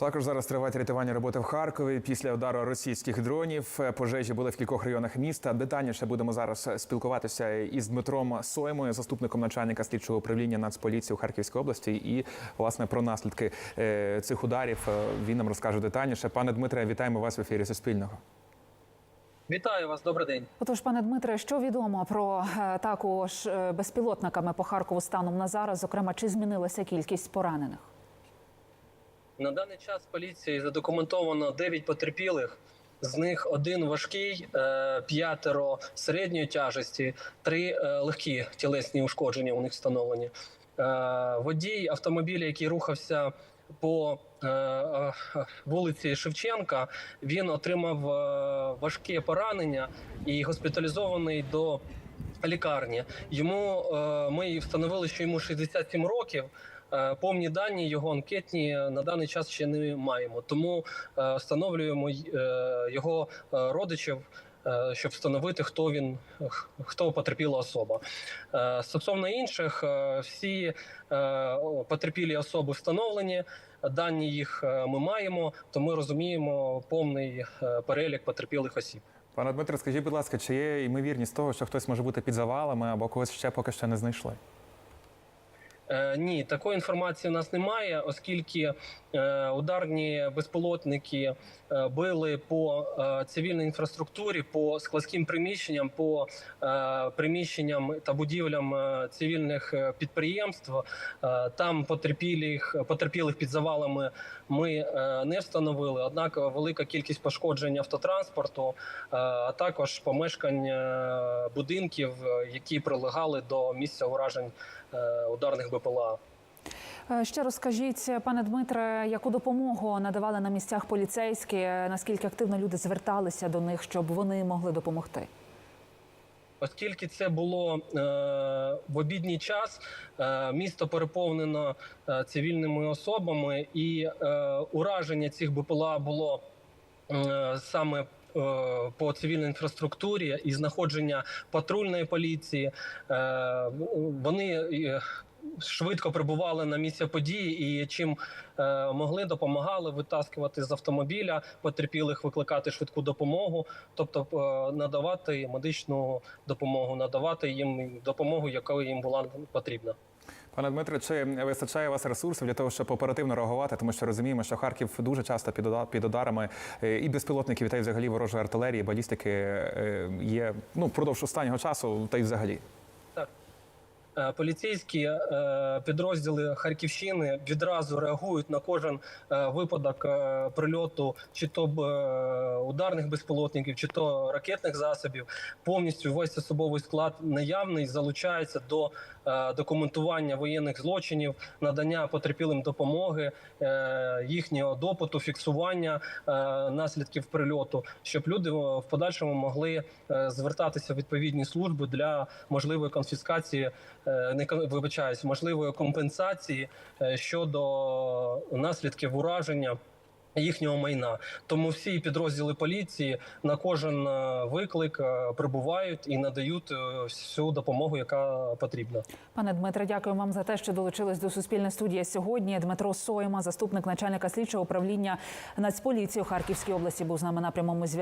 Також зараз тривають рятувальні роботи в Харкові після удару російських дронів. Е, Пожежі були в кількох районах міста. Детальніше будемо зараз е, спілкуватися із Дмитром Соймою, заступником начальника слідчого управління Нацполіції у Харківській області. І власне про наслідки е, цих ударів він нам розкаже детальніше. Пане Дмитре, вітаємо вас в ефірі Суспільного. Вітаю вас, добрий день. Отож, пане Дмитре, що відомо про атаку е, безпілотниками по Харкову станом на зараз? Зокрема, чи змінилася кількість поранених? На даний час поліції задокументовано 9 потерпілих. З них один важкий, е, п'ятеро середньої тяжесті, три е, легкі тілесні ушкодження у них встановлені. Е, Водій автомобіля, який рухався по вулиці Шевченка, він отримав важке поранення і госпіталізований до лікарні. Йому ми встановили, що йому 67 років. Е, Повні дані його анкетні на даний час ще не маємо, тому е, встановлюємо е, його е, родичів, е, щоб встановити, хто він, хто потерпіла особа. Е, Стосовно інших, е, всі е, потерпілі особи встановлені. Дані їх е, ми маємо, то ми розуміємо повний е, перелік потерпілих осіб. Пане Дмитре, скажіть, будь ласка, чи є ймовірність того, що хтось може бути під завалами або когось ще поки що не знайшли? Е, ні, такої інформації у нас немає, оскільки е, ударні безпілотники е, били по цивільній інфраструктурі, по складським приміщенням, по приміщенням та будівлям цивільних підприємств. Там потерпілих, потерпілих під завалами ми не встановили. Однак велика кількість пошкоджень автотранспорту, а також помешкань будинків, які прилегали до місця уражень ударних БПЛА. Е, Ще розкажіть, пане Дмитре, яку допомогу надавали на місцях поліцейські? Наскільки активно люди зверталися до них, щоб вони могли допомогти? Оскільки це було е, в обідній час, е, місто переповнено е, цивільними особами, і е, ураження цих БПЛА було е, саме. е, По цивільній інфраструктурі і знаходження патрульної поліції Е, вони швидко прибували на місце події і чим е, могли допомагали витаскувати з автомобіля потерпілих, викликати швидку допомогу, тобто е, надавати медичну допомогу, надавати їм допомогу, яка їм була потрібна. Пане Дмитре, чи вистачає у вас ресурсів для того, щоб оперативно реагувати? Тому що розуміємо, що Харків дуже часто під ударами е, і безпілотників, та й взагалі ворожої артилерії, балістики е, є ну впродовж останнього часу, та й взагалі. Е, Поліцейські е, підрозділи Харківщини відразу реагують на кожен е, випадок прильоту, чи то ударних безпілотників, чи то ракетних засобів. Повністю весь особовий склад наявний залучається до документування воєнних злочинів, надання потерпілим допомоги, їхнього допиту, фіксування наслідків прильоту, щоб люди в подальшому могли звертатися в відповідні служби для можливої конфіскації, не кон- вибачаюсь, можливої компенсації е, щодо наслідків ураження. Їхнього майна, тому всі підрозділи поліції на кожен е, виклик е, прибувають і надають е, всю допомогу, яка потрібна. Пане Дмитре, дякую вам за те, що долучились до суспільної студії сьогодні. Дмитро Сойма, заступник начальника слідчого управління Нацполіції у Харківській області, був з нами на прямому зв'язку.